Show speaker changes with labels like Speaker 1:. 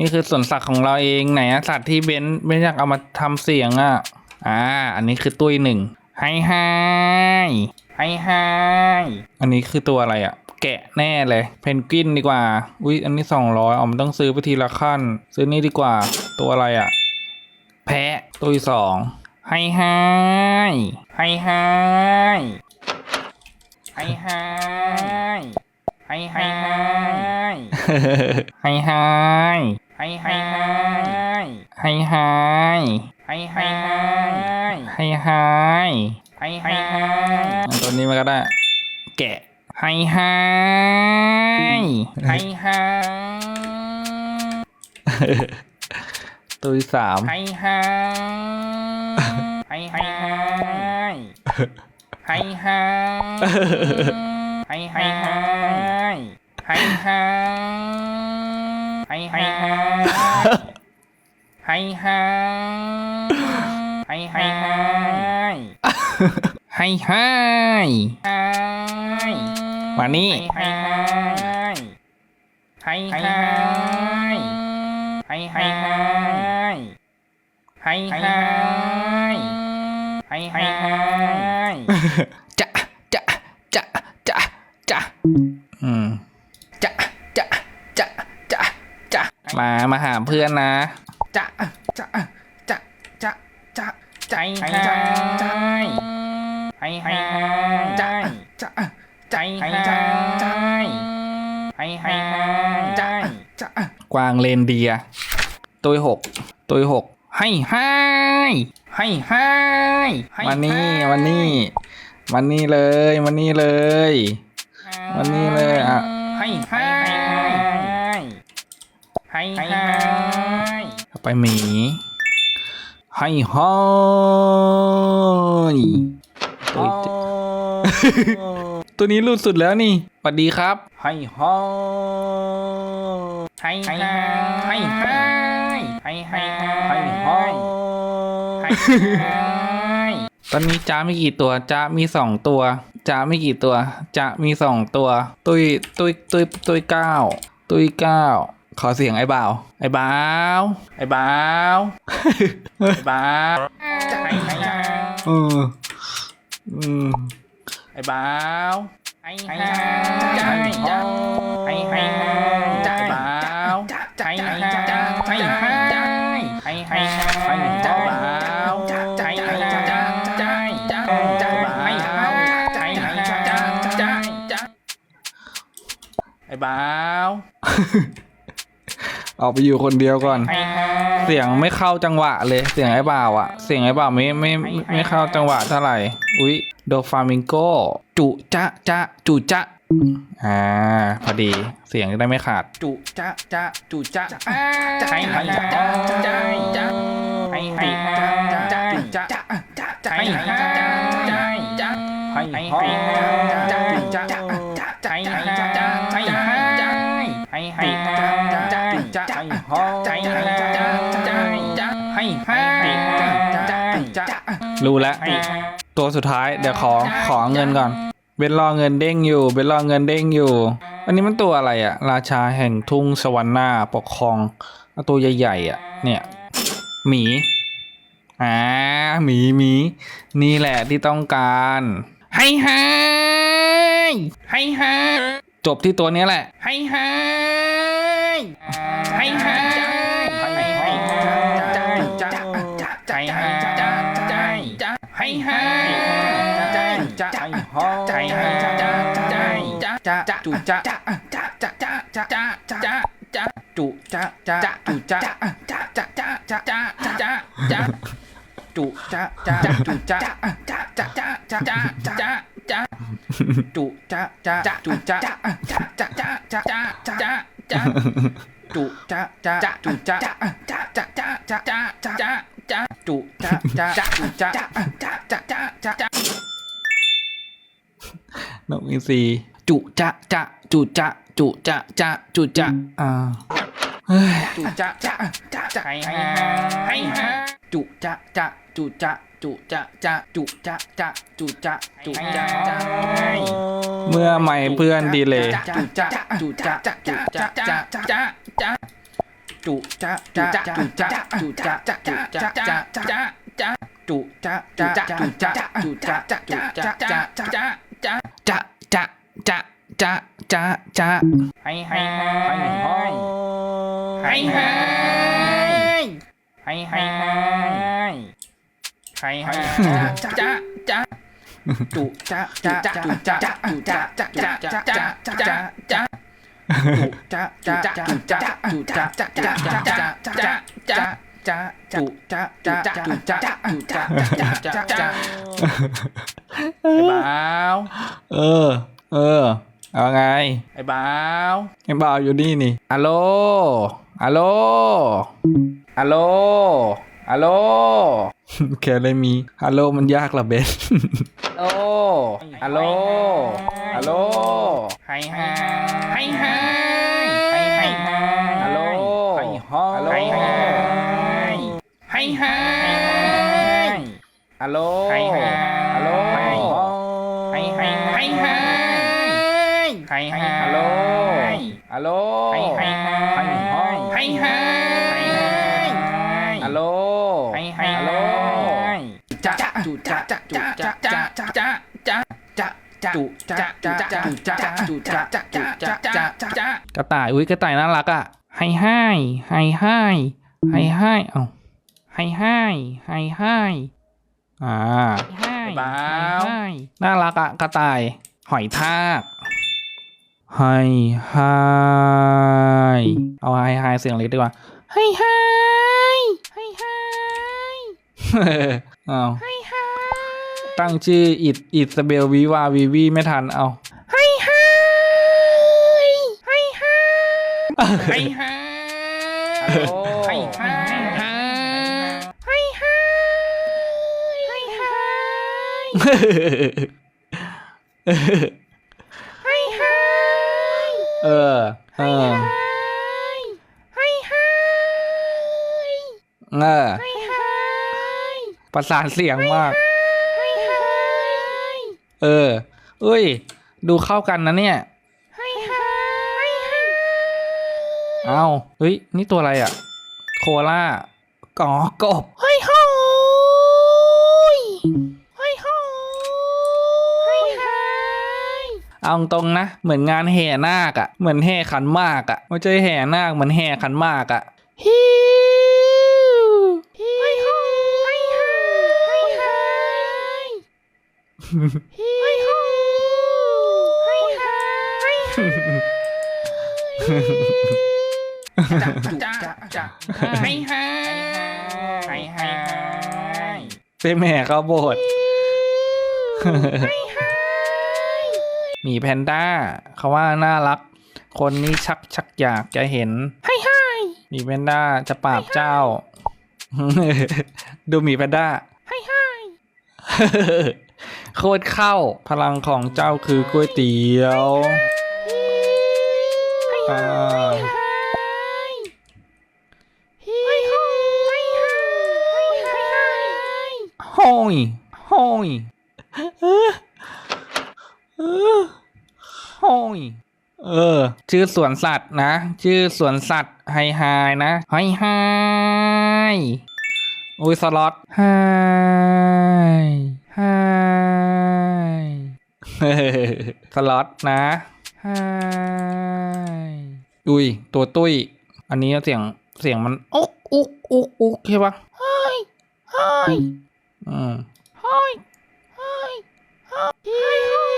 Speaker 1: นี่คือส่วนสัตว์ของเราเองไหนสัตว์ที่เบนเบนอยากเอามาทำเสียงอะอ่า อันนี้คือตัวหนึ่งไฮไฮไฮไฮอันนี้คือตัวอะไรอะแกะแน่เลย เพนกวินดีกว่า อุ้ยอันนี้สองร้อยอ๋อมต้องซื้อไปทีละขั้น ซื้อนี่ดีกว่า ตัวอะไรอะแพะตัวสองไฮไฮไฮไฮไฮไฮไฮไฮไฮไฮ ไฮไฮไฮไฮไฮไฮไฮไฮไฮไฮไฮห้ให้ตัวนี้มันก็ได้ แกะให้ให้ให้ตัวที่สาม
Speaker 2: ไฮไฮไฮไฮไฮไฮไฮให้ให้ ไฮไฮไฮไฮไฮไฮไฮไฮมานี่ไฮไฮไฮไฮไฮไฮไฮไฮไฮ
Speaker 1: มามาหาเพื่อนนะ
Speaker 2: จะจะจะจะจะใจให้ใจให้ให้ใจจะใจให้ใจให้ให้ใจจะ
Speaker 1: กวางเลนเดียร์ตัวหกตัวหกให้ให้
Speaker 2: ให้ให้ให้
Speaker 1: มานี่มานี่มานี่เลยมานี่เลยมานี่เลยอะ
Speaker 2: ให้ให้ ให้ให้ให้
Speaker 1: ไปหมีให้ห้อยตัวเจ็ดตัวนี้หลุดสุดแล้วนี่สวัสดีครับ
Speaker 2: ให้ห้ให้ให้ให้ให้ให้ให้ให้ห้ให้ให้
Speaker 1: ตอนนี้จ้ามีกี่ตัวจ้ามีสองตัวจ้ามีกี่ตัวจ้ามีสองตัว ตุยตุยตุยตุยเก้าตุยเก้า ขอเสียงไอ้บ่าว ไอ้บ่าว
Speaker 2: ไอ้บ้าว ไอ้บ้าวใจให้
Speaker 1: เอออืม
Speaker 2: ไอ้บ้าวให้ให้ใจใจให้ให้ใจบ้าวใจให้ใจให้ให้ให้ให้ให้ใจบ้าวใจให้ใจใจใจใจให้ใจให้ใจใจใจไอ้บ้าว
Speaker 1: ออกไปอยู่คนเดียวก่อน
Speaker 2: ให้ให้
Speaker 1: เสียงไม่เข้าจังหวะเลย เสียงไอ้บ่าวอะเสียงไอ้บ่าวไม่ไม่ไม่ไม่เข้าจังหวะเท่าไหร่ อุ๊ยโดฟามิงโกจุจะจะจุจะอ่าพอดีเสียงจะได้ไม่ขาด
Speaker 2: จุจะจะจุจะจะให้ให้จะจะจะจะให้ให้จะจะจุจะจะจะให้ให้จะจะจะให้ให้จะจุจะจะ
Speaker 1: รู้แล้ว
Speaker 2: ให้
Speaker 1: ตัวสุดท้ายเดี๋ยวขอขอเงินก่อนเบนรอเงินเด้งอยู่เบนรอเงินเด้งอยู่ อันนี้มันตัวอะไรอะราชาแห่งทุ่งสวรรค์หน้าปกครองเอาตัวใหญ่ๆอะเนี่ยหมีอ่าหมีหมีนี่แหละที่ต้องการให้ให้ให้ให้จบที่ตัวนี้แหละ
Speaker 2: ให้ให้ให้ให้ให้ ให้ให้ใจจะใจฮอใจให้จะใจจะจะจุจะจะจะจะจะจะจะจะจุจะจะจุจะจะจะจะจะจะจะจะจุจะจะจุจะจะจะจะจะจะจะจะจุจะจะจุจะจะจะจะจะจะจะจะจุจะจะจุจะจะจะจะจะจะจะจะจุจะจะจุจะจะ จะจะจะ
Speaker 1: นกอินทรีจุจะจะจุจะจุจะจะจุจะอ่าเฮ้ย
Speaker 2: จุจะจะจะจะให้ให้ให้จุจะจะจุจะจุจะจะจุจะจะจุจะจุจะจะ
Speaker 1: เมื่อไม่เพื่อนดีเลย
Speaker 2: จุจะจุจะจุจะจะจะจะจุจะจะจุจะจุจะจะจุจะจะ จะจะจุจะจะจุจะจุจะจะจุจะจะจะจะจะจะจะจะจะจะให้ให้ให้ให้ให้ให้ให้ให้ให้ให้จะจะจะจุจะจะจุจะจุจะจะจะจะจะจะจะจุจะจะจะจุจะจุจะจะจะจะจะ จะจะจะจุจะจะจะจุจะจุจะจะจะจะไอ้บ่าว
Speaker 1: เออ เออ เอาไง
Speaker 2: ไอ้บ่าว
Speaker 1: ไอ้บ่าวอยู่นี่นี่อัลโหลอัลโหลอัลโหลอัลโหลแค่เลยมีฮัลโหลมันยากเหรอเบส
Speaker 2: โอ้ฮัลโหลฮัลโหลให้ให้ให้ให้ให้ให้ฮัลโหลให้ฮัลโหลให้ให้ให้ให้ฮัลโหลให้ให้ฮัลโหลให้ให้ให้ให้ให้ให้ฮัลโหลฮัลโหลให้ให้ให้ให้ให้ฮัลโหลให้ให้ฮัลโหลจะจะจุจะจะจุจะจะจะจะจะจะจุจะจะจะจุจะจุจะจะจุจะจะจะ
Speaker 1: กระต่ายอุ้ยกระต่ายน่ารักอะให้ให้ให้ให้ให้ให้เอา ไฮไฮไฮไฮอ่าไฮไฮน่ารักอะกระต่าย หอยทากไฮไฮเอาไฮไฮเสียงเล็กดีกว่าไฮไฮไฮไฮเอาไฮไฮตั้งชื่ออิดอิดสเบลวิวาวีวีไม่ทันเอา
Speaker 2: ไฮไฮไฮไฮไฮไฮ ให้
Speaker 1: เออเออเออประสานเสียงมากเออ เอ้ย ดูเข้ากันนะเนี่ยเอาเฮ้ย นี่ตัวอะไรอะ โคล่าก๋อกบ
Speaker 2: เอา
Speaker 1: ตรงนะ เหมือนงานแห่นาคอะเหมือนแห่ขันหมากอะไม่ใช่แห่นาคเหมือนแห่ขันหมากอะ
Speaker 2: ฮิวเฮ้ยโหยเฮ้ยโหยเฮ้ยโหยเฮ้ยโหยเฮ้ยโหยจะจะจะให้ให้ให้ให้
Speaker 1: เป็นแม่เข้าโบสถ์ห มีแพนด้าเขาว่าน่ารัก คนนี้ชักชักอยากจะเห็น
Speaker 2: ให้ให้
Speaker 1: หมีแพนด้าจะปราบเจ้า ดูหมีแพนด้า
Speaker 2: ให้ให้
Speaker 1: โคตรเข้าพลังของเจ้าคือก๋วยเตี๋ยวอ่าห้อยห้อย เออฮอยเออ ชื่อสวนสัตว์นะ ชื่อสวนสัตว์ไฮไฮนะไฮไฮอุ้ยสล็อตไฮไฮสล็อตนะไฮอุ้ย ตัวตุ้ย อันนี้เสียงเสียงมันอุกอุกอุกอุกใช่ปะ
Speaker 2: เฮ้ยเฮ้ย
Speaker 1: อืม
Speaker 2: เฮ้ยเฮ้ยเฮ้ย